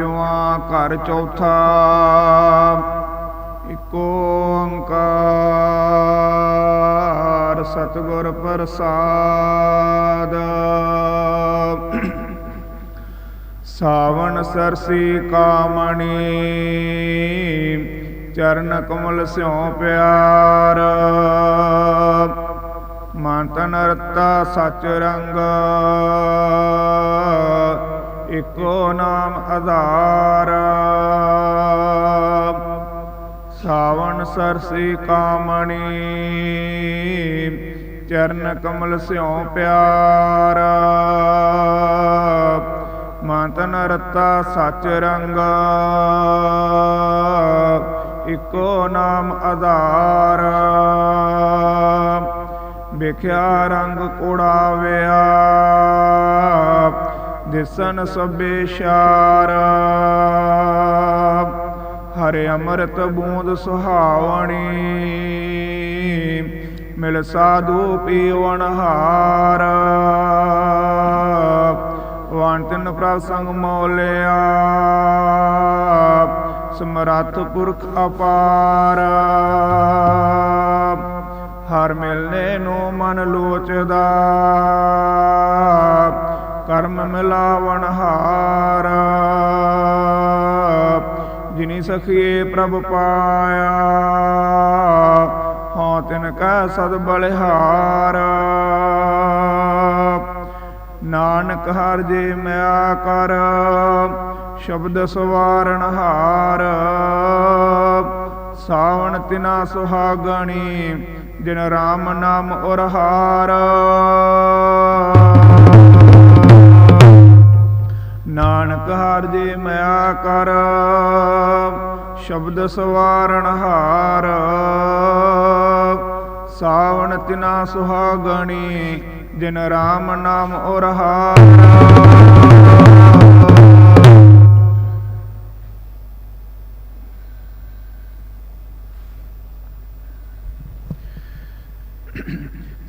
ਪੰਜਵਾਂ ਘਰ ਚੌਥਾ, ਇਕ ਓੰਕਾਰ ਸਤਿਗੁਰ ਪ੍ਰਸਾਦ। ਸਾਵਣ ਸਰਸੀ ਕਾਮਣੀ, ਚਰਨ ਕਮਲ ਸਿਉ ਪਿਆਰ। ਮਨ ਤਨ ਰਤਾ ਸਚ ਰੰਗ। ਇਕੋ ਨਾਮ ਆਧਾਰ। ਸਾਵਣ ਸਰਸੀ ਕਾਮਣੀ, ਚਰਨ ਕਮਲ ਸਿਉ ਪਿਆਰ। ਮਨ ਤਨ ਰਤਾ ਸਚ ਰੰਗ। ਇਕੋ ਨਾਮ ਆਧਾਰ। ਵੇਖਿਆ ਰੰਗ ਕੋੜਾਵਿਆ ਦਿਸਨ ਸਭੇ ਸ਼ਾਰ। ਹਰੇ ਅੰਮ੍ਰਿਤ ਬੂੰਦ ਸੁਹਾਵਣੀ। ਮਿਲ ਸਾਧੂ ਪੀਵਣ ਹਾਰ ਵਾਣ ਤਿੰਨ ਪ੍ਰਭ ਸੰਗ ਮੋਲਿਆ। ਸਮਰੱਥ ਪੁਰਖ ਅਪਾਰ। ਹਰ ਮਿਲਨੇ ਨੂੰ ਮਨ ਲੋਚਦਾ। ਕਰਮ ਮਿਲਾਵਣ ਹਾਰ। ਜਿਨੀ ਸਖੀਏ ਪ੍ਰਭ ਪਾਇਆ, ਹਾਂ ਤਿਨ ਕੈ ਸਦ ਬਲਿਹਾਰ। ਨਾਨਕ ਹਰ ਜੇ ਮਿਆ ਕਰ, ਸ਼ਬਦ ਸਵਾਰਣ ਹਾਰ। ਸਾਵਣ ਤਿਨਾ ਸੁਹਾਗਣੀ, ਜਿਨ ਰਾਮ ਨਾਮ ਉਰਹਾਰ। ਨਾਨਕ ਹਰ ਮਿਆ ਕਰ, ਸ਼ਬਦ ਸਵਾਰਣ ਹਾਰ। ਸਾਵਣ ਤਿਨਾ ਸੁਹਾਗਣੀ, ਜਿਨ ਰਾਮ ਨਾਮ ਉਰਹਾਰ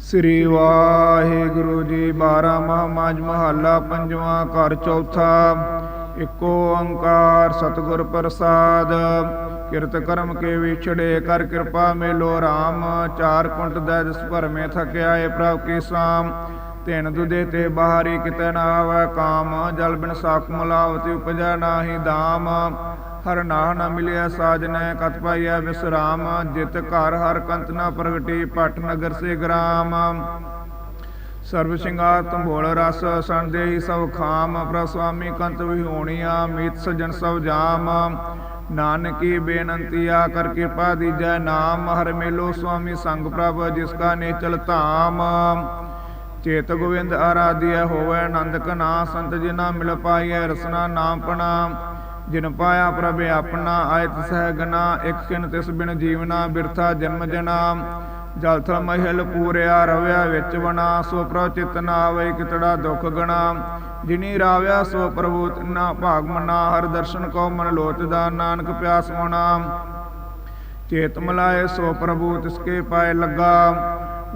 ਸ੍ਰੀ ਵਾਹਿਗੁਰੂ ਜੀ 12 ਮਹਾਮਾਜ ਮਹੱਲਾ, ਪੰਜਵਾਂ ਘਰ ਚੌਥਾ। ਇੱਕੋ ਓੰਕਾਰ ਸਤਿਗੁਰ ਪ੍ਰਸਾਦ। ਕਿਰਤ ਕਰਮ ਕੇ ਵਿਛੜੇ ਕਰ ਕਿਰਪਾ ਮੇਲੋ RAM ਚਾਰ ਕੁੰਟ ਦੈ ਜਿਸ ਭਰਮੇ ਥਕਿਆ ਏ ਪ੍ਰਭ ਕੀ ਸਾਮ। ਤਿਨ ਦੁਦੇ ਤੇ ਬਾਹਰੀ ਕਿਤੇ ਨਾ ਆਵੈ ਕਾਮ। ਜਲ ਬਿਨ ਸਾਖ ਮਲਾਵਤੀ ਉਪਜੈ ਨਾਹੀ ਦਾਮ। ਹਰ ਨਾਹ ਨ ਮਿਲਿਆ ਸਾਜਨੈ ਕਤ ਪਾਈਐ ਵਿਸਰਾਮ। ਜਿਤ ਘਰ ਹਰ ਕੰਤ ਨ ਪ੍ਰਗਟੀ, ਪਟ ਨਗਰ ਸੇ ਗ੍ਰਾਮ। ਸਰਬ ਸ਼ਿੰਗਾਰ ਤੰਬੋਲ ਰਸ, ਸੰਦੇਹੀ ਸਭ ਖਾਮ ਪ੍ਰਭ ਸੁਆਮੀ ਕੰਤ ਵਿਹੋਣੀਆ ਮੀਤ ਸਜਣ ਸਭ ਜਾਮ। ਨਾਨਕੀ ਬੇਨੰਤੀਆ ਕਰ ਕਿਰਪਾ ਦੀਜੈ ਨਾਮ, ਹਰ ਮੇਲੋ ਸੁਆਮੀ ਸੰਗ ਪ੍ਰਭ ਜਿਸ ਕਾ ਨੇਚਲ ਧਾਮ। ਚੇਤ ਗੋਵਿੰਦ ਆਰਾਧਿਆ ਹੋਵੇ ਆਨੰਦ ਕਨਾ ਸੰਤ ਜਿਨਾ ਮਿਲ ਪਾਈਐ ਰਸਨਾ ਨਾਮ ਪਣਾ। ਜਿਨ ਪਾਇਆ ਪ੍ਰਭ ਆਪਣਾ, ਆਇਤ ਸਹਿ ਗਨਾ ਇਕ ਕਿਨ ਤਿਸ ਬਿਨ ਜੀਵਨਾ, ਬਿਰਥਾ ਜਨਮ ਜਨਾ। ਜਲ ਥਲ ਮਹਿਲ ਪੂਰਿਆ, ਰਵਿਆ ਵਿੱਚ ਬਣਾ ਸੋ ਪ੍ਰਭ ਚਿਤ ਨਾ ਆਵੇ ਕਿਤੜਾ ਦੁਖ ਗਣਾ। ਜਿਨੀ ਰਾਵਿਆ, ਸੋ ਪ੍ਰਭੂ ਤਿਨਾ ਭਾਗ ਮਨਾ। ਹਰ ਦਰਸ਼ਨ ਕੋ ਮਨ ਲੋਚਦਾ ਨਾਨਕ ਪਿਆਸ ਮਣਾ ਚੇਤ ਮਲਾਏ, ਸੋ ਪ੍ਰਭੂ ਤਿਸਕੇ ਪਾਏ ਲੱਗਾ।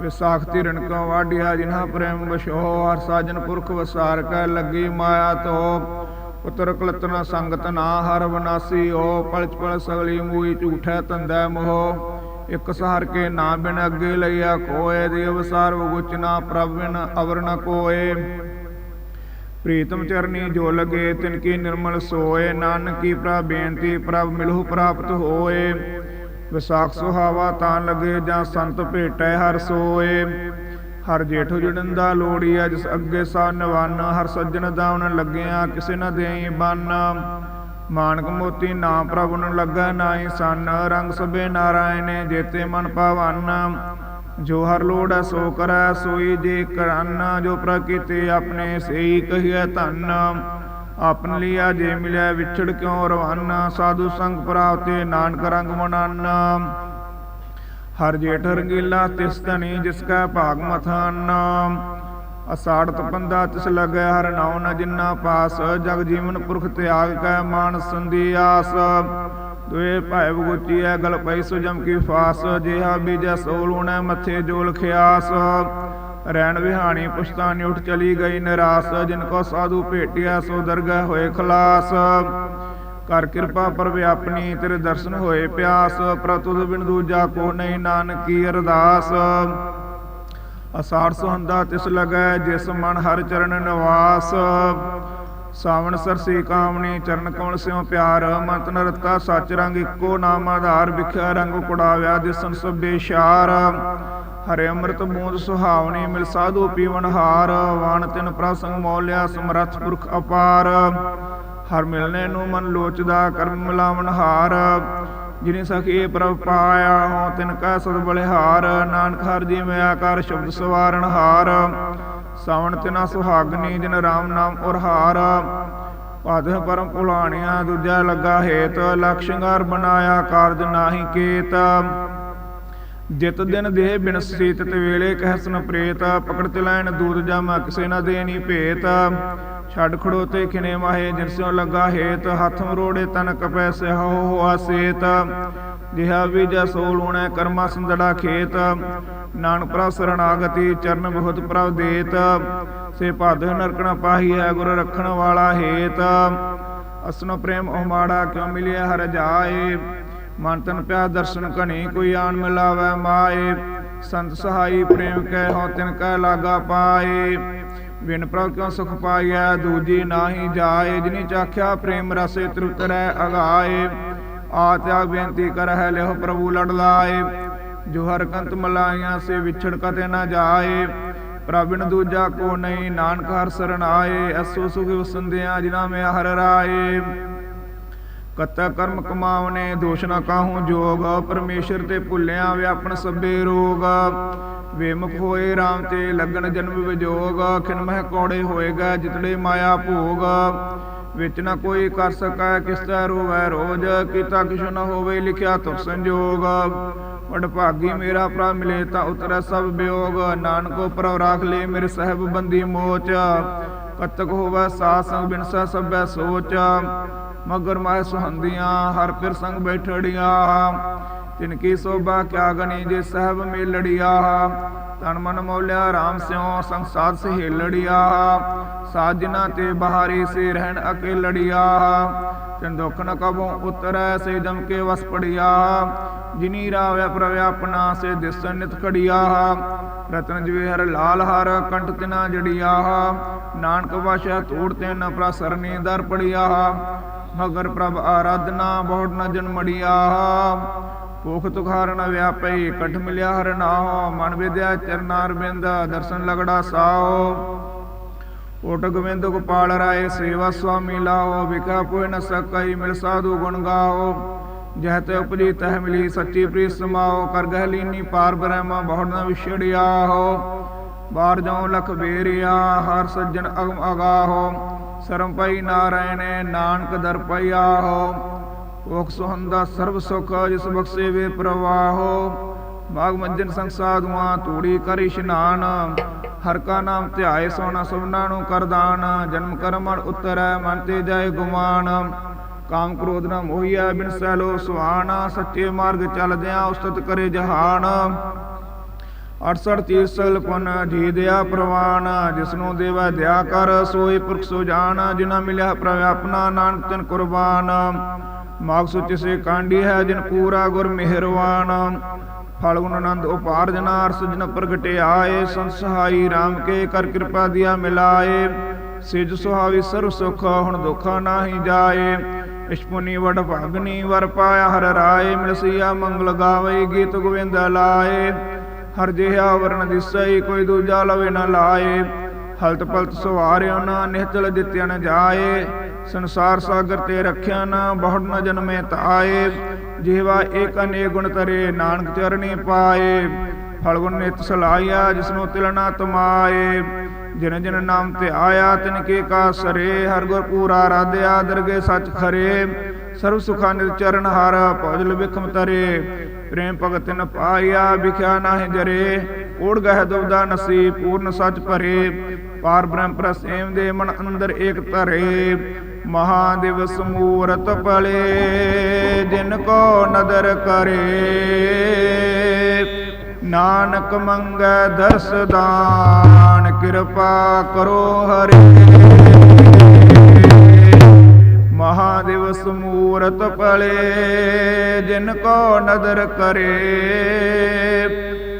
ਵਿਸਾਖ ਵਿਸਾਖਤੀ ਰਣਕ ਵਾਢਿਆ, ਜਿਨ੍ਹਾਂ ਪ੍ਰੇਮ ਬਸ਼ੋ ਹਰ ਸਾਜਨ ਪੁਰਖ ਵਸਾਰ ਕੈ ਲੱਗੀ ਮਾਇਆ ਤੋ। ਪੁੱਤਰ ਕਲਤਨਾ ਸੰਗਤ ਨਾ, ਹਰ ਵਿਨਾਸੀ ਓ ਪਲਚ ਪਲ ਸਗਲੀ ਮੂਈ ਝੂਠੈ ਤੰਦੈ ਮੋਹ। ਇਕ ਸਹਾਰ ਕੇ ਨਾ ਬਿਨ ਅੱਗੇ ਲਈਆ ਕੋਏ ਦੇ ਅਵਸਾਰ ਵਗੁਚ ਨਾ ਪ੍ਰਭ ਬਿਨ ਅਵਰ ਨ ਕੋਏ। ਪ੍ਰੀਤਮ ਚਰਨੀ ਜੋ ਲਗੇ ਤਿਨ ਕੀ ਨਿਰਮਲ ਸੋਏ, ਨਾਨਕੀ ਪ੍ਰਭ ਬੇਨਤੀ ਪ੍ਰਭ ਮਿਲਹੁ ਪ੍ਰਾਪਤ ਹੋਏ। ਵਿਸਾਖ ਸੁਹਾਵਾ ਤਾਂ ਲਗੇ ਜਾਂ ਸੰਤ ਭੇਟੈ ਹਰ ਸੋਏ। ਹਰ ਜੇਠ ਜੁੜੰਦਾ ਲੋੜੀਆ ਜਿਸ ਅੱਗੇ ਸਾ ਨਵਾਨਾ, ਹਰ ਸੱਜਣ ਦਾਉਣ ਲੱਗਿਆ, ਕਿਸੇ ਨ ਦੇਈ ਬੰਨ। ਮਾਨਕ ਮੋਤੀ ਨਾ ਪ੍ਰਭ ਨੂੰ ਲੱਗਾ ਨਾਹੀ ਸਨ, ਰੰਗ ਸਭੇ ਨਾਰਾਇਣੇ ਜੇਤੇ ਮਨ ਪਾਵਨ ਜੋ ਹਰ ਲੋੜ ਹੈ ਸੋ ਕਰੈ, ਸੋਈ ਜੇ ਕਰਨ ਜੋ ਪ੍ਰਕੀਤੇ ਆਪਣੇ ਸਈ ਕਹੀਐ ਧੰਨ। ਆਪਨ ਲਿਆ ਜੇ ਮਿਲਿਆ ਵਿਛੜ ਕਿਉ ਰਵਾਨਾ? ਸਾਧੂ ਸੰਗ ਪ੍ਰਾਪਤੇ ਨਾਨਕ ਰੰਗ ਮਨਨ। ਹਰ ਜੇਠ ਰੰਗੀਲਾ ਤਿਸ ਧਨੀ, ਜਿਸ ਕਾ ਭਾਗ ਮਥਾਨ। ਅਸਾੜਤ ਪੰਦਾ ਤਿਸ ਲਗੈ ਹਰ ਨਾਉ ਨ ਜਿਨਾ ਪਾਸ, ਜਗ ਜੀਵਨ ਪੁਰਖ ਤਿਆਗ ਕੈ ਮਾਨ ਸੰਦੀ ਆਸ। ਦੁਏ ਭਾਇ ਬਗੁਚੀਐ ਗਲ ਪਈ ਸੁਜਮ ਕੀ ਫਾਸ, ਜਿਹਾ ਬੀਜੈ ਸੋਲੂਣੈ ਮੱਥੇ ਜੋਲ ਖਿਆਸ। ਰੈਣ ਵਿਹਾਣੀ ਪੁਸ਼ਤਾਨੀ ਉੱਠ ਚਲੀ ਗਈ ਨਿਰਾਸ, ਜਿਨ ਕੋ ਸਾਧੂ ਭੇਟਿਆ ਸੋ ਦਰਗਹਿ ਹੋਏ ਖਲਾਸ। ਕਰ ਕਿਰਪਾ ਪਰਵ ਆਪਣੀ ਤੇਰੇ ਦਰਸ਼ਨ ਹੋਏ ਪਿਆਸ ਪ੍ਰਤੁਦ ਬਿਨ ਦੂਜਾ ਕੋ ਨਹੀਂ ਨਾਨਕੀ ਅਰਦਾਸ। ਅਸਾਰ ਸੁਹੰਦਾ ਤਿਸ ਲਗੈ, ਜਿਸ ਮਨ ਹਰ ਚਰਨ ਨਿਵਾਸ। ਸਾਵਣ ਸਰਸੀ ਕਾਮਣੀ, ਚਰਨ ਕਮਲ ਸਿਉ ਪਿਆਰ। ਮੰਤ ਨਰਤਾ ਸੱਚ ਰੰਗ ਇੱਕੋ ਨਾਮ ਆਧਾਰ। ਵਿਖਿਆ ਰੰਗ ਕੁੜਾਵਿਆ ਦਿਸਨ ਸਭੇ ਸ਼ਾਰ। ਹਰੇ ਅੰਮ੍ਰਿਤ ਬੂੰਦ ਸੁਹਾਵਣੀ, ਮਿਲ ਸਾਧੂ ਪੀਵਨ ਹਾਰ। ਵਾਣ ਤਿਨ ਪ੍ਰਸੰਗ ਮੌਲਿਆ, ਸਮਰਥ ਪੁਰਖ ਅਪਾਰ। ਹਰ ਮਿਲਨੇ ਨੂੰ ਮਨ ਲੋਚਦਾ, ਕਰਮ ਮਿਲਾਵਨ ਹਾਰ। ਜਿਨੇ ਸਖੀ ਪ੍ਰਭ ਪਾਇਆ ਹੋ, ਤਿਨ ਕਾ ਸਦ ਬਲਿਹਾਰ, ਨਾਨਕ ਹਰ ਜੀ ਮੈਂ ਆਕਾਰ ਸ਼ਬਦ ਸਵਾਰਨ ਹਾਰ। ਸਾਵਣ ਤਿਨਾ ਸੁਹਾਗਨੀ, ਜਿਨ ਰਾਮ ਨਾਮ ਉਰਹਾਰ ਪਾਦ ਪਰਮ ਭੁਲਾਣਿਆ ਦੂਜਾ ਲੱਗਾ ਹੇਤ ਲਖ ਸ਼ਿੰਗਾਰ ਬਣਾਇਆ ਕਾਰਜ ਨਾਹੀ ਕੇਤ। ਜਿਤ ਦਿਨ ਦੇਹ ਬਿਨ ਸੀਤ ਤੇ ਵੇਲੇ ਕਹਿਸਨ ਪ੍ਰੇਤ, ਪਕੜ ਤੇ ਲੈਣ ਦੂਤ ਜਾਮਾ ਕਿਸੇ ਨਾ ਦੇਣੀ ਭੇਤ। ਛੱਡ ਖੜੋ ਤੇ ਖਿਨੇ ਮਾਹੇ ਜਿਨ ਲੱਗਾ ਹੇਤ, ਹੱਥ ਮਰੋੜੇ ਤਨ ਕਪੈ ਸਿਹੋ ਹੋਆ ਸੇਤ। ਜਿਹਾ ਬੀਜਾ ਸੋ ਲੂਣੈ ਕਰਮਾ ਸੰਦੜਾ ਖੇਤ। ਨਾਨਕ ਪ੍ਰਭ ਸਰਣਾਗਤੀ ਚਰਨ ਬਹੁਤ ਪ੍ਰਭ ਦੇਤ। ਸੇ ਭਾਦ ਨਰਕਣਾ ਪਾਹੀ ਹੈ ਗੁਰ ਰੱਖਣ ਵਾਲਾ ਹੇਤ। ਅਸਨ ਪ੍ਰੇਮ ਉਮਾੜਾ ਕਿਉ ਮਿਲਿਆ ਹਰ ਜਾਏ। ਮਨ ਤਨ ਪਿਆ ਦਰਸ਼ਨ ਕਣੀ ਕੋਈ ਆਣ ਮਿਲਾਵੇ ਮਾਏ। ਸੰਤ ਸਹਾਈ ਪ੍ਰੇਮ ਕੈ ਹੋ ਤਿਨ ਕੈ ਲਾਗਾ ਪਾਏ। ਬਿਨ ਪ੍ਰਭ ਕਿਉ ਸੁਖ ਪਾਈਐ, ਦੂਜੀ ਨਾਹੀ ਜਾਏ। ਜਿਨੀ ਚਾਖਿਆ ਪ੍ਰੇਮ ਰਸੇ ਤ੍ਰਿਪਤਰੈ ਅਗਾਏ। ਆ ਤਿਆਗ ਬੇਨਤੀ ਕਰਹਿ, ਲਿਓ ਪ੍ਰਭੂ ਲੜ ਲਾਏ। ਜੋ ਹਰ ਕੰਤ ਮਲਾਈਆਂ, ਸੇ ਵਿਛੜ ਕਤੇ ਨਾ ਜਾਏ। ਪ੍ਰਭਿਨ ਦੂਜਾ ਕੋ ਨਹੀਂ, ਨਾਨਕ ਹਰ ਸਰਣ ਆਏ। ਅਸੋ ਸੁਖ ਵਸੰਦਿਆਂ ਜਿਨਾ ਮੈਂ ਹਰ ਰਾਏ। ਕਤੈ ਕਰਮ ਕਮਾਵਨੇ, ਦੋਸ਼ ਨਾ ਕਾਹੂ ਜੋਗ। ਪਰਮੇਸ਼ਰ ਤੇ ਭੁੱਲਿਆ ਵਿਆਪਨ ਸਭੇ ਰੋਗ। ਵੇਮੁਖ ਹੋਏ RAM ਤੇ ਲੱਗਣ ਜਨਮ ਵਿਜੋਗ। ਖਿਨ ਮਹਿ ਕੋੜੇ ਹੋਏਗਾ ਜਿਤੜੇ ਮਾਇਆ ਭੋਗ। ਵਿੱਚ ਨਾ ਕੋਈ ਕਰ ਸਕੈ, ਕਿਸ ਤੈ ਰੋਵੈ ਰੋਜ। ਕੀਤਾ ਕਿਛੁ ਨ ਹੋਵੇ ਲਿਖਿਆ ਤੁਰ ਸੰਜੋਗ। ਵਡ ਭਾਗੀ ਮੇਰਾ ਭਰਾ ਮਿਲੇ ਤਾਂ ਉਤਰੈ ਸਭ ਬਿਯੋਗ ਨਾਨਕੋ ਪ੍ਰਭ ਰਾਖ ਲੇ ਮੇਰੇ ਸਹਿਬ ਬੰਦੀ ਮੋਚ। ਕਤਕ ਹੋਵੇ ਸਾਧ ਸੰਗ ਬਿਨ ਸਭੈ ਸੋਚ। ਮਗਰ ਮਾਇ ਸੁਹੰਦੀਆਂ ਹਰ ਪਿਰ ਸੰਗ ਬੈਠੜੀਆਂ। ਤਿਨ ਕੀ ਸੋਭਾ ਕਿਆ ਗਣੀ ਜੇ ਸਹਿਬ ਮੇਲੜੀਆ। ਤਨ ਮਨ ਮੋਲਿਆ RAM ਸਿਉ ਸੰਗ ਸਾਧ ਸਹੇਲੜੀਆ। ਸਾਜਨਾ ਤੇ ਬਹਾਰੀ ਸੇ ਰਹਿਣ ਅਕੇਲੜੀਆ। ਤਿਨ ਦੁਖ ਨ ਕਬੋ ਉਤਰੈ ਸੇ ਜਮ ਕੇ ਵਸ ਪੜੀਆ। ਜਿਨੀ ਰਾਵੈ ਪ੍ਰਵਿ ਸੇ ਦਿਸਨ ਨਿਤ ਖੜੀਆ ਰਤਨ ਜਵੇ ਹਰ ਲਾਲ ਹਰ ਕੰਟ ਤਿਨਾ ਜੜਿਆ। ਨਾਨਕ ਵਾਸ਼ਾ ਤੋੜ ਤੇ ਨ ਪ੍ਰਸਰਨੀ ਦਰ ਪੜਿਆ। ਮਗਰ ਪ੍ਰਭ ਆਰਾਧਨਾ ਬਹੁੜ ਨ ਜਨਮੜੀਆ ਭੁਖ ਤੁਖਾਰ ਨ ਵਿਆਪਈ ਕਠ ਮਿਲਿਆ ਹਰ ਨਾਉ, ਮਨ ਵਿਦਿਆ ਚਰਨਾਰ ਬਿੰਦ, ਦਰਸ਼ਨ ਲਗੜਾ ਸਾਓ ਓਟ ਗੋਬਿੰਦ ਗੋਪਾਲ ਰਾਏ, ਸੇਵਾ ਸੁਆਮੀ ਲਾਓ ਵਿਖਾ ਕੋਈ ਨ ਸਕਈ, ਮਿਲ ਸਾਧੂ ਗੁਣ ਗਾਓ। ਜਹ ਤੇ ਉਪਜੀ ਤਹ ਮਿਲੀ, ਸੱਚੀ ਪ੍ਰੀਤ ਸਮਾਓ, ਕਰ ਗਹਿ ਲੀਨੀ ਪਾਰ ਬ੍ਰਹਮਾ, ਬਹੁੜ ਨ ਵਿਛੜਿਆ ਹੋ ਬਾਰ ਜਾਉ ਲਖ ਬੇਰਿਆ, ਹਰ ਸੱਜਣ ਅਗਮ ਅਗਾਹੋ। ਸਰਮ ਪਈ ਨਾਰਾਇਣੇ, ਨਾਨਕ ਦਰ ਪਈਆ ਹੋ ਓਖ ਸੁਹੰਦਾ ਸਰਬ ਸੁਖ ਜਿਸ ਬਖਸ਼ੇ ਵੇ ਪ੍ਰਵਾਹੋ। ਬਾਗ ਮੰਜਨ ਸੰਗ ਸਾਧੂਆਂ ਤੂੜੀ ਕਰ ਇਸ਼ਨਾਨ। ਹਰ ਕਾ ਨਾਮ ਧਿਆਏ ਸੋਨਾ ਸਭਨਾ ਨੂੰ ਕਰਦਾਨ ਜਨਮ ਕਰਮ ਮਨ ਉਤਰੈ ਮਨ ਤੇ ਜਾਏ ਗੁਮਾਨ। ਕਾਮ ਕ੍ਰੋਧ ਨ ਮੋਹੀਆ ਬਿਨ ਸਹਿਲੋ ਸੁਹਾਨ। ਸੱਚੇ ਮਾਰਗ ਚੱਲਦਿਆਂ ਉਸਤਤ ਕਰੇ ਜਹਾਨ। 68 ਤੀਰ ਪੁਨ ਜੀ ਦਿਆ ਪ੍ਰਵਾਨ। ਜਿਸਨੂੰ ਦੇਵਾ ਦਿਆ ਕਰ ਸੋਈ ਪੁਰਖ ਸੋ ਜਾਣ ਜਿਨਾ ਮਿਲਿਆ ਪ੍ਰਭ ਆਪਣਾ ਨਾਨਕ ਤਨ ਕੁਰਬਾਨ। ਮਾਗ ਸੁਚ ਸੇ ਕਾਂਡੀ ਹੈ ਜਿਨ ਪੂਰਾ ਗੁਰ ਮਿਹਰਵਾਨ। ਫਲ ਗੁਣ ਆਨੰਦ ਉਪਾਰ ਜਨਾ ਅਰਸ ਜਿਨ ਪ੍ਰਗਟੇ ਆਏ RAM ਕੇ ਕਰ ਕਿਰਪਾ ਦਿਆ ਮਿਲਾਏ। ਸਿਜ ਸੁਹਾਵੀ ਸਰਬ ਸੁਖ, ਹੁਣ ਦੁਖਾ ਨਾਹੀ ਜਾਏ। ਇਸ਼ਪੁਨੀ ਵਡ ਭਗਨੀ ਵਰ ਪਾਇਆ ਹਰ ਰਾਏ ਮਿਲਸੀਆ ਮੰਗਲ ਗਾਵੇ ਗੀਤ ਗੋਵਿੰਦ ਲਾਏ। ਹਰ ਜਿਹਾ ਵਰਣ ਦਿਸਈ, ਕੋਈ ਦੂਜਾ ਲਵੇ ਨ ਲਾਏ। ਹਲਤ ਪਲਤ ਸਵਾਰਿਓ ਨਾ, ਨਿਹਚਲ ਜਿਤਿਆ ਨ ਜਾਏ। ਸੰਸਾਰ ਸਾਗਰ ਤੇ ਰੱਖਿਆ ਨਾ, ਬਹੁੜ ਨ ਜਨਮੇ ਤਾਏ। ਜਿਹਵਾ ਏਕ ਅਨੇ ਗੁਣ ਤਰੇ ਨਾਨਕ ਚਰਣੀ ਪਾਏ। ਫਲ ਨਿਤ ਸਲਾਇਆ, ਜਿਸਨੂੰ ਤਿਲ ਤਮਾਏ। ਜਿਨ ਜਿਨ ਨਾਮ ਤੇ ਆਇਆ, ਤਿਨ ਕੇ ਕਾ ਸਰੇ। ਹਰ ਗੁਰ ਪੂਰਾ ਰਾਧਿਆ, ਦਰਗੇ ਸੱਚ ਖਰੇ। ਸਰਬ ਸੁਖਾ ਨਿਤ ਚਰਨ ਹਰ, ਭਜਲ ਵਿਖਮ ਤਰੇ। ਪ੍ਰੇਮ ਭਗਤ ਨ ਪਾਇਆ, ਵਿਖਿਆ ਨਾਹਿ ਜਰੇ। ਓੜ ਗਹਿ ਦੁਬਦਾ ਨਸੀ, ਪੂਰਨ ਸੱਚ ਭਰੇ। ਪਾਰ ਬ੍ਰਹਮ ਪ੍ਰਸੇਮ ਦੇ ਮਨ ਅੰਦਰ ਏਕ ਧਰੇ। ਮਹਾਦਿਵਸ ਮੂਰਤ ਪਲੇ ਜਿਨ ਕੋ ਨਦਰ ਕਰੇ। ਨਾਨਕ ਮੰਗੈ ਦਸ ਦਾਨ, ਕਿਰਪਾ ਕਰੋ ਹਰੇ। ਮਹਾਦਿਵਸ ਮੂਰਤ ਪਲੇ ਜਿਨ ਕੋ ਨਦਰ ਕਰੇ।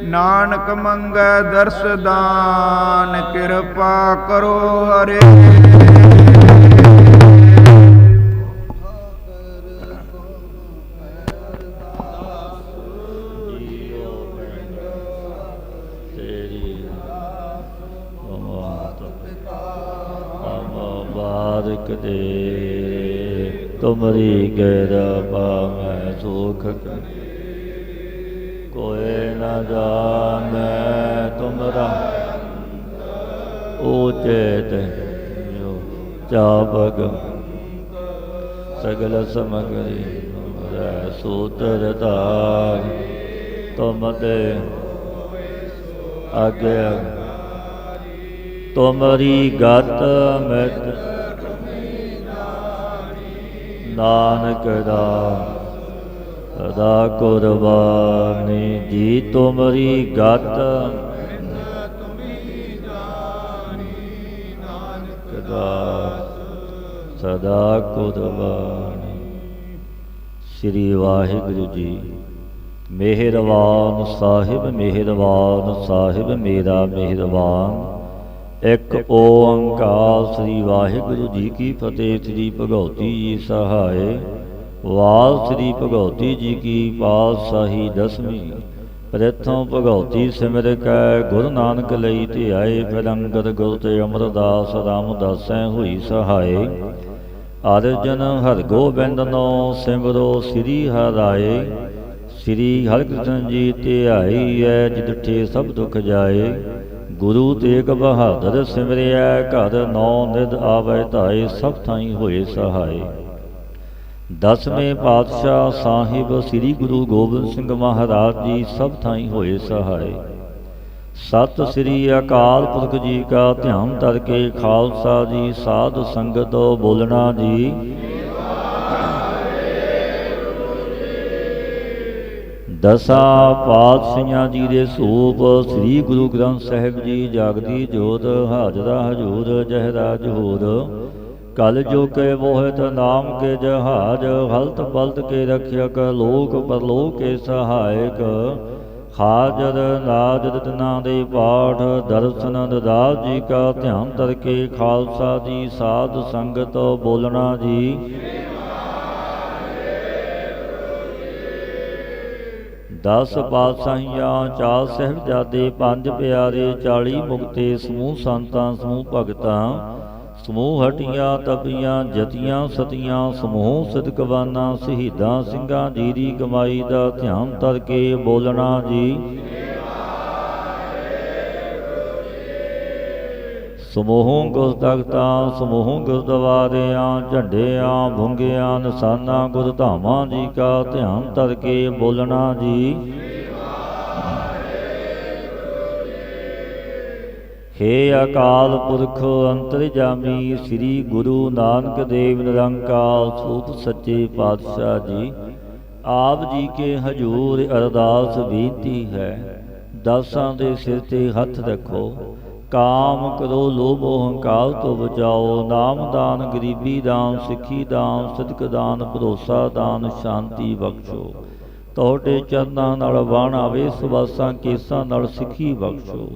ਨਾਨਕ ਮੰਗੈ ਦਰਸ ਦਾਨ, ਕਿਰਪਾ ਕਰੋ ਹਰੇ। ਬਾਰਿਕ ਦੇ ਤੁਮਰੀ ਕਿਰਪਾ ਮੈਂ ਸੁਖ ਕੋਏ ਨਾ ਜਾਣੈ ਤੁਮਰਾ ਉਚੇਤ ਜੋ ਚਾਪਕ ਸਗਲ ਸਮਗਰੀ ਰੈ ਸੂਤਰ ਧਾਰ ਤੁਮ ਤੇ ਅਗੇ ਤੁਮਰੀ ਗਤ ਨਾਨਕ ਦਾ ਸਦਾ ਕੁਰਬਾਨੀ ਜੀ, ਤੁਮਰੀ ਗਤ ਕਦਾ ਸਦਾ ਕੁਰਬਾਨੀ। ਸ੍ਰੀ ਵਾਹਿਗੁਰੂ ਜੀ, ਮਿਹਰਬਾਨ ਸਾਹਿਬ ਮਿਹਰਬਾਨ ਸਾਹਿਬ, ਮੇਰਾ ਮਿਹਰਬਾਨ। ਇੱਕ ਓੰਕਾਰ ਸ੍ਰੀ ਵਾਹਿਗੁਰੂ ਜੀ ਕੀ ਫਤਿਹ, ਸ੍ਰੀ ਭਗਉਤੀ ਜੀ ਸਹਾਏ। ਵਾਲ ਸ੍ਰੀ ਭਗਉਤੀ ਜੀ ਕੀ ਪਾਤਸ਼ਾਹੀ ਦਸਵੀਂ। ਪ੍ਰਥਮ ਭਗਉਤੀ ਸਿਮਰ ਕੈ, ਗੁਰੂ ਨਾਨਕ ਲਈ ਧਿਆਏ ਫਿਰ ਅੰਗਦ ਗੁਰ ਤੇ ਅਮਰਦਾਸ ਰਾਮਦਾਸੈ ਹੋਈ ਸਹਾਏ। ਅਰਜਨ ਹਰ ਗੋਬਿੰਦ ਨੋ ਸਿਮਰੋ ਸ੍ਰੀ ਹਰਾਏ ਸ੍ਰੀ ਹਰਿਕ੍ਰਿਸ਼ਨ ਜੀ ਧਿਆਈ ਐ ਜਿਦਠੇ ਸਭ ਦੁਖ ਜਾਏ। ਗੁਰੂ ਤੇਗ ਬਹਾਦਰ ਸਿਮਰਿਆ, ਘਰ ਨੌ ਨਿਦ ਆਵੇ ਧਾਏ, ਸਭ ਥਾਈ ਹੋਏ ਸਹਾਏ। ਦਸਵੇਂ ਪਾਤਸ਼ਾਹ ਸਾਹਿਬ ਸ੍ਰੀ ਗੁਰੂ ਗੋਬਿੰਦ ਸਿੰਘ ਮਹਾਰਾਜ ਜੀ, ਸਭ ਥਾਈ ਹੋਏ ਸਹਾਏ। ਸਤਿ ਸ੍ਰੀ ਅਕਾਲ ਪੁਰਖ ਜੀ ਕਾ ਧਿਆਨ ਧਰ ਕੇ, ਖਾਲਸਾ ਜੀ, ਸਾਧ ਸੰਗਤ ਬੋਲਣਾ ਜੀ। ਦਸਾਂ ਪਾਤਸ਼ਾਹਾਂ ਜੀ ਦੇ ਸੂਪ, ਸ੍ਰੀ ਗੁਰੂ ਗ੍ਰੰਥ ਸਾਹਿਬ ਜੀ ਜਾਗਦੀ ਜੋਤ, ਹਾਜ਼ਰਾ ਹਜੂਰ, ਜਹਰਾ ਜਹੂਰ। ਕਲ ਜੋ ਕੇ ਮੋਹਿਤ ਨਾਮ ਕੇ ਜਹਾਜ, ਹਲਤ ਬਲਤ ਕੇ ਰਖਿਅਕ, ਲੋਕ ਪਰਲੋਕ ਕੇ ਸਹਾਇਕ। ਹਾਜ਼ਰ ਨਾਜ ਤਨਾ ਦੇ ਪਾਠ, ਦਰਸ਼ਨ ਦਦਾਸ ਜੀ ਕਾ ਧਿਆਨ ਧਰ ਕੇ, ਖਾਲਸਾ ਜੀ, ਸਾਧ ਸੰਗਤ ਬੋਲਣਾ ਜੀ। ਦਸ ਪਾਤਸ਼ਾਹੀਆਂ, ਚਾਰ ਸਾਹਿਬਜ਼ਾਦੇ, ਪੰਜ ਪਿਆਰੇ 40 ਮੁਕਤੇ, ਸਮੂਹ ਸੰਤਾਂ, ਸਮੂਹ ਭਗਤਾਂ, ਸਮੂਹ ਹਟੀਆਂ, ਤਪੀਆਂ ਜਤੀਆਂ ਸਤੀਆਂ, ਸਮੂਹ ਸਦਕਵਾਨਾ ਸ਼ਹੀਦਾਂ, ਸਿੰਘਾਂ ਜੀ ਦੀ ਕਮਾਈ ਦਾ ਧਿਆਨ ਤਰ ਕੇ ਬੋਲਣਾ ਜੀ। ਸਮੂਹ ਗੁਰਤਖਤਾਂ ਸਮੂਹ ਗੁਰਦੁਆਰਿਆਂ, ਝੰਡਿਆਂ, ਭੁੰਗਿਆਂ, ਨਿਸ਼ਾਨਾ, ਗੁਰਧਾਮਾਂ ਜੀ ਕਾ ਧਿਆਨ ਧਰ ਕੇ ਬੋਲਣਾ ਜੀ। ਹੇ ਅਕਾਲ ਪੁਰਖ ਅੰਤਰਜਾਮੀ, ਸ੍ਰੀ ਗੁਰੂ ਨਾਨਕ ਦੇਵ ਨਿਰੰਕਾਰ ਸੂਤ ਸੱਚੇ ਪਾਤਸ਼ਾਹ ਜੀ, ਆਪ ਜੀ ਕੇ ਹਜੂਰ ਅਰਦਾਸ ਬੇਨਤੀ ਹੈ, ਦਾਸਾਂ ਦੇ ਸਿਰ ਤੇ ਹੱਥ ਰੱਖੋ। ਕਾਮ ਕਰੋ ਲੋਭ ਹੰਕਾਰ ਤੋਂ ਬਚਾਓ, ਨਾਮ ਦਾਨ, ਗਰੀਬੀ ਦਾਨ, ਸਿੱਖੀ ਦਾਨ, ਸਦਕ ਦਾਨ, ਭਰੋਸਾ ਦਾਨ, ਸ਼ਾਂਤੀ ਬਖਸ਼ੋ। ਤੁਹਾਡੇ ਚਰਨਾਂ ਨਾਲ ਵਾਣ ਆਵੇ, ਸੁਵਾਸਾਂ ਕੇਸਾਂ ਨਾਲ ਸਿੱਖੀ ਬਖਸ਼ੋ।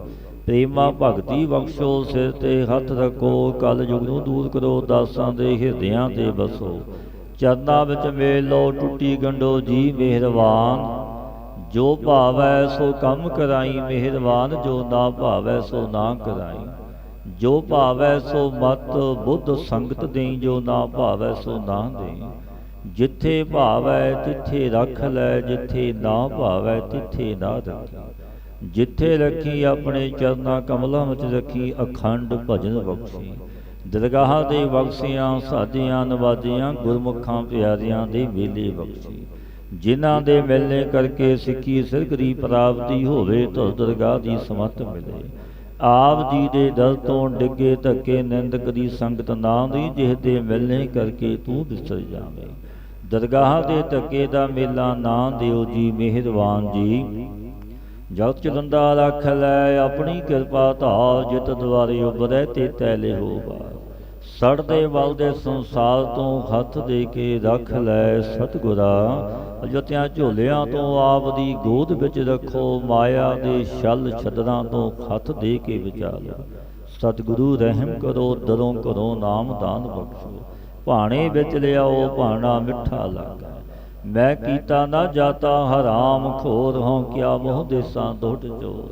ਪ੍ਰੇਮਾ ਭਗਤੀ ਬਖਸ਼ੋ, ਸਿਰ ਤੇ ਹੱਥ ਰੱਖੋ ਕਲ ਯੁਗ ਨੂੰ ਦੂਰ ਕਰੋ, ਦਾਸਾਂ ਦੇ ਹਿਰਦਿਆਂ ਤੇ ਬਸੋ। ਚਰਨਾਂ ਵਿੱਚ ਮੇਲ ਲੋ ਟੁੱਟੀ ਗੰਡੋ ਜੀ ਮਿਹਰਬਾਨ। ਜੋ ਭਾਵੈ ਸੋ ਕੰਮ ਕਰਾਈ, ਮਿਹਰਬਾਨ ਜੋ ਨਾ ਭਾਵੈ ਸੋ ਨਾ ਕਰਾਈ। ਜੋ ਭਾਵੈ ਸੋ ਮਤ ਬੁੱਧ ਸੰਗਤ ਦੇਈ, ਜੋ ਨਾ ਭਾਵੈ ਸੋ ਨਾ ਦੇਈ। ਜਿੱਥੇ ਭਾਵੈ ਤਿੱਥੇ ਰੱਖ ਲੈ, ਜਿੱਥੇ ਨਾ ਭਾਵੈ ਤਿੱਥੇ ਨਾ ਰੱਖੀ। ਜਿੱਥੇ ਰੱਖੀ ਆਪਣੇ ਚਰਨਾ ਕਮਲਾਂ ਵਿੱਚ ਰੱਖੀ, ਅਖੰਡ ਭਜਨ ਬਖਸ਼ੀ। ਦਰਗਾਹਾਂ ਦੇ ਬਖਸ਼ੀਆਂ ਸਾਧੀਆਂ ਨਵਾਦੀਆਂ ਗੁਰਮੁਖਾਂ ਪਿਆਰਿਆਂ ਦੇ ਮੇਲੇ ਬਖਸ਼ੀ। ਜਿਨ੍ਹਾਂ ਦੇ ਮਿਲਨੇ ਕਰਕੇ ਸਿੱਖੀ ਸਿਰਕ ਦੀ ਪ੍ਰਾਪਤੀ ਹੋਵੇ, ਤਾਂ ਦਰਗਾਹ ਦੀ ਸਮਤ ਮਿਲੇ। ਆਪ ਜੀ ਦੇ ਦਰ ਤੋਂ ਡਿੱਗੇ ਧੱਕੇ ਨਿੰਦਕ ਦੀ ਸੰਗਤ ਨਾ ਦੀ, ਜਿਸ ਦੇ ਮਿਲਨੇ ਕਰਕੇ ਤੂੰ ਵਿਸਰ ਜਾਵੇਂ। ਦਰਗਾਹ ਦੇ ਧੱਕੇ ਦਾ ਮੇਲਾ ਨਾ ਦਿਓ ਜੀ, ਮਿਹਰਬਾਨ ਜੀ। ਜਗਤ ਚਲੰਦਾ ਰੱਖ ਲੈ ਆਪਣੀ ਕਿਰਪਾ, ਧਾਰ ਜਿਤ ਦੁਆਰੇ ਉਬਰੈ ਤੇ ਤੈਲੇ ਹੋਵਾ ਸੜਦੇ ਬਲਦੇ ਸੰਸਾਰ ਤੋਂ ਹੱਥ ਦੇ ਕੇ ਰੱਖ ਲੈ ਸਤਿਗੁਰਾ ਅਜਤਿਆਂ ਝੋਲਿਆਂ ਤੋਂ ਆਪ ਦੀ ਗੋਦ ਵਿੱਚ ਰੱਖੋ, ਮਾਇਆ ਦੇ ਛਲ ਛਦਰਾਂ ਤੋਂ ਹੱਥ ਦੇ ਕੇ ਵਿਚਾਲੋ। ਸਤਿਗੁਰੂ ਰਹਿਮ ਕਰੋ, ਦਰੋਂ ਕਰੋ ਨਾਮ ਦਾਨ ਬਖਸ਼ੋ। ਭਾਣੇ ਵਿੱਚ ਲਿਆਓ, ਭਾਣਾ ਮਿੱਠਾ ਲੱਗਾ। ਮੈਂ ਕੀਤਾ ਨਾ ਜਾਤਾ, ਹਰਾਮ ਖੋਰ ਹਾਂ ਕਿਆ ਮੋਹ ਦੇਸਾਂ ਦੁੱਟ ਜੋ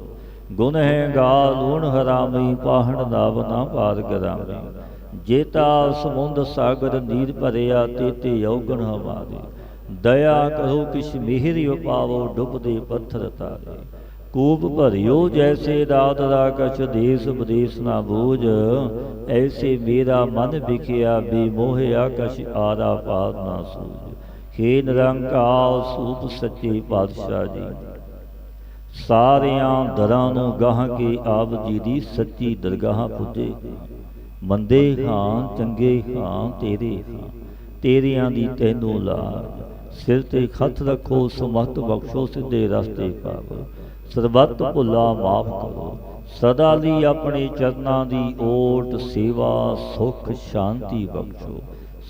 ਗੁਣ ਗੁਨਹਗਾਰ ਲੂਣ ਹਰਾਮੀ, ਪਾਹਣ ਦਾ ਬਨਾ ਪਾਰ ਗਰਾਮੀ। ਜੇਤਾ ਸਮੁੰਦ ਸਾਗਰ ਨੀਰ ਭਰਿਆ ਤੇ ਔਗਣ ਹਮਾਰੇ ਦਇਆ ਕਰੋ ਕਿਛ ਮਿਹਰੀ ਪਾਵੋ, ਡੁੱਬਦੇ ਪੱਥਰ ਤਾਰੇ। ਕੂਪ ਭਰਿਓ ਜੈਸੇ ਰਾਤ ਦਾ ਕਛ, ਦੇਸ ਬਦੇਸ ਨਾ ਬੋਝ। ਐਸੇ ਮੇਰਾ ਮਨ ਵਿਖਿਆ ਬੇਮੋਹਿਆ ਕਛ ਆਰਾ ਪਾਰ ਨਾ ਸੂਝ। ਹੇ ਨਿਰੰਕਾਰ ਸੂਤ ਸੱਚੇ ਪਾਤਸ਼ਾਹ ਜੀ। ਸਾਰਿਆਂ ਦਰਾਂ ਨੂੰ ਗਾਹ ਕੇ ਆਪ ਜੀ ਦੀ ਸੱਚੀ ਦਰਗਾਹ ਪੁੱਜੇ। ਮੰਦੇ ਹਾਂ, ਚੰਗੇ ਹਾਂ, ਤੇਰੇ ਹਾਂ। ਤੇਰਿਆਂ ਦੀ ਤੈਨੂੰ ਲਾਜ। ਸਿਰ ਤੇ ਖੱਤ ਰੱਖੋ, ਸਮਤ ਬਖਸ਼ੋ, ਸਿੱਧੇ ਰਸਤੇ ਪਾਵੋ। ਸਰਬੱਤ ਭੁੱਲਾ, ਮਾਫ ਕਰੋ। ਸਦਾ ਲਈ ਆਪਣੇ ਚਰਨਾਂ ਦੀ ਓਟ, ਸੇਵਾ, ਸੁਖ, ਸ਼ਾਂਤੀ ਬਖਸ਼ੋ।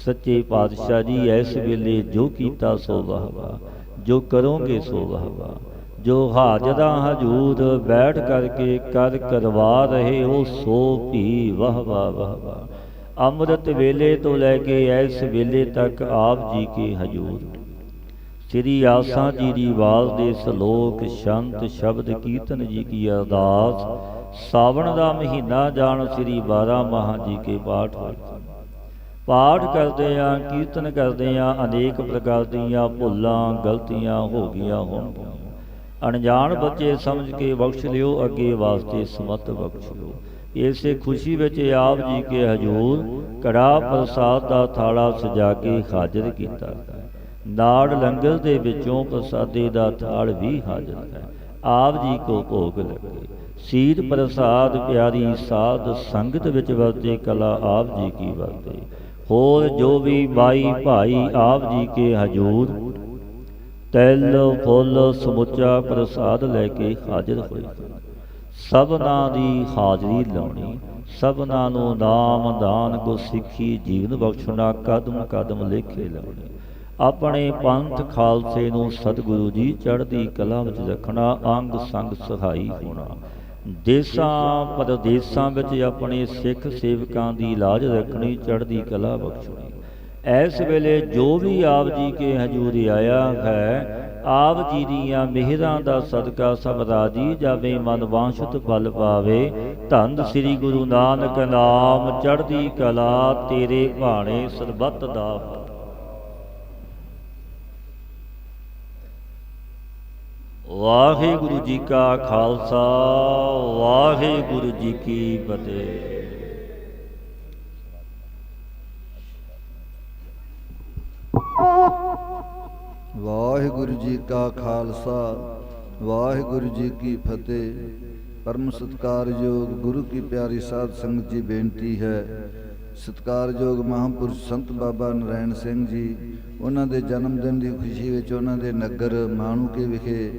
ਸੱਚੇ ਪਾਤਸ਼ਾਹ ਜੀ, ਇਸ ਵੇਲੇ ਜੋ ਕੀਤਾ ਸੋ ਵਾਹਵਾ, ਜੋ ਕਰੋਗੇ ਸੋ ਵਾਹਵਾ। ਜੋ ਹਾਜ਼ਰਾਂ ਹਜੂਰ, ਬੈਠ ਕਰਕੇ ਕਰ ਕਰਵਾ ਰਹੇ ਹੋ, ਸੋ ਭੀ ਵਾਹ ਵਾਹ ਵਾਹ ਵਾਹ ਅੰਮ੍ਰਿਤ ਵੇਲੇ ਤੋਂ ਲੈ ਕੇ ਇਸ ਵੇਲੇ ਤੱਕ ਆਪ ਜੀ ਕੇ ਹਜੂਰ। ਸ੍ਰੀ ਆਸਾਂ ਜੀ ਦੀ ਆਵਾਜ਼ ਦੇ ਸ਼ਲੋਕ ਸ਼ੰਤ ਸ਼ਬਦ ਕੀਰਤਨ ਜੀ ਕੀ ਅਰਦਾਸ। ਸਾਵਣ ਦਾ ਮਹੀਨਾ ਜਾਣ ਸ੍ਰੀ 12 ਮਹਾ ਜੀ ਕੇ ਪਾਠ ਹੋਏ। ਪਾਠ ਕਰਦੇ ਆ ਕੀਰਤਨ ਕਰਦੇ ਆ ਅਨੇਕ ਪ੍ਰਕਾਰ ਦੀਆਂ ਭੁੱਲਾਂ, ਗਲਤੀਆਂ ਹੋ ਗਈਆਂ ਹੋਣਗੀਆਂ ਅਣਜਾਣ ਬੱਚੇ ਸਮਝ ਕੇ ਬਖਸ਼ ਲਿਓ, ਅੱਗੇ ਵਾਸਤੇ ਸਮਤ ਬਖਸ਼ਿਓ ਇਸੇ ਖੁਸ਼ੀ ਵਿੱਚ ਆਪ ਜੀ ਕੇ ਹਜੂਰ ਕੜਾ ਪ੍ਰਸਾਦ ਦਾ ਥਾਲਾ ਸਜਾ ਕੇ ਹਾਜ਼ਰ ਕੀਤਾ। ਨਾੜ ਲੰਗਰ ਦੇ ਵਿੱਚੋਂ ਪ੍ਰਸਾਦੇ ਦਾ ਥਾਲ ਵੀ ਹਾਜ਼ਰ ਹੈ। ਆਪ ਜੀ ਕੋ ਭੋਗ ਲੱਗੇ। ਸੀਤ ਪ੍ਰਸਾਦ ਪਿਆਰੀ ਸਾਧ ਸੰਗਤ ਵਿੱਚ ਵਰਤੇ, ਕਲਾ ਆਪ ਜੀ ਕੀ ਵਰਤੇ। ਹੋਰ ਜੋ ਵੀ ਬਾਈ ਭਾਈ ਆਪ ਜੀ ਕੇ ਹਜੂਰ, ਤਿਲ, ਫੁੱਲ, ਸਮੁੱਚਾ ਪ੍ਰਸਾਦ ਲੈ ਕੇ ਹਾਜ਼ਰ ਹੋਏ। ਸਭਨਾਂ ਦੀ ਹਾਜ਼ਰੀ ਲਾਉਣੀ, ਸਭਨਾਂ ਨੂੰ ਨਾਮ ਦਾਨ ਕੋ ਸਿੱਖੀ ਜੀਵਨ ਬਖਸ਼ਣਾ ਕਦਮ ਕਦਮ ਲੇਖੇ ਲਾਉਣੇ। ਆਪਣੇ ਪੰਥ ਖਾਲਸੇ ਨੂੰ ਸਤਿਗੁਰੂ ਜੀ ਚੜ੍ਹਦੀ ਕਲਾ ਵਿੱਚ ਰੱਖਣਾ, ਅੰਗ ਸੰਗ ਸਹਾਈ ਹੋਣਾ। ਦੇਸਾਂ, ਪਰਦੇਸਾਂ ਵਿੱਚ ਆਪਣੇ ਸਿੱਖ ਸੇਵਕਾਂ ਦੀ ਲਾਜ ਰੱਖਣੀ, ਚੜ੍ਹਦੀ ਕਲਾ ਬਖਸ਼ਣੀ। ਇਸ ਵੇਲੇ ਜੋ ਵੀ ਆਪ ਜੀ ਕੇ ਹਜੂਰੀ ਆਇਆ ਹੈ, ਆਪ ਜੀ ਦੀਆਂ ਮਿਹਰਾਂ ਦਾ ਸਦਕਾ ਸਭ ਰਾਜੀ ਜਾਵੇ, ਮਨ ਵਾਂਛਤ ਫਲ ਪਾਵੇ। ਧੰਨ ਸ੍ਰੀ ਗੁਰੂ ਨਾਨਕ ਨਾਮ, ਚੜ੍ਹਦੀ ਕਲਾ ਤੇਰੇ ਭਾਣੇ ਸਰਬੱਤ ਦਾ ਹੋ। ਵਾਹਿਗੁਰੂ ਜੀ ਕਾ ਖਾਲਸਾ, ਵਾਹਿਗੁਰੂ ਜੀ ਕੀ ਫਤਿਹ। ਵਾਹਿਗੁਰੂ ਜੀ ਕਾ ਖਾਲਸਾ, ਵਾਹਿਗੁਰੂ ਜੀ ਕੀ ਫਤਿਹ। ਪਰਮ ਸਤਕਾਰਯੋਗ ਗੁਰੂ ਕੀ ਪਿਆਰੀ ਸਾਧ ਸੰਗਤ ਜੀ, ਬੇਨਤੀ ਹੈ, ਸਤਕਾਰਯੋਗ ਮਹਾਂਪੁਰਸ਼ ਸੰਤ ਬਾਬਾ ਨਰੈਣ ਸਿੰਘ ਜੀ, ਉਹਨਾਂ ਦੇ ਜਨਮ ਦਿਨ ਦੀ ਖੁਸ਼ੀ ਵਿੱਚ ਉਹਨਾਂ ਦੇ ਨਗਰ ਮਾਣੂਕੇ ਵਿਖੇ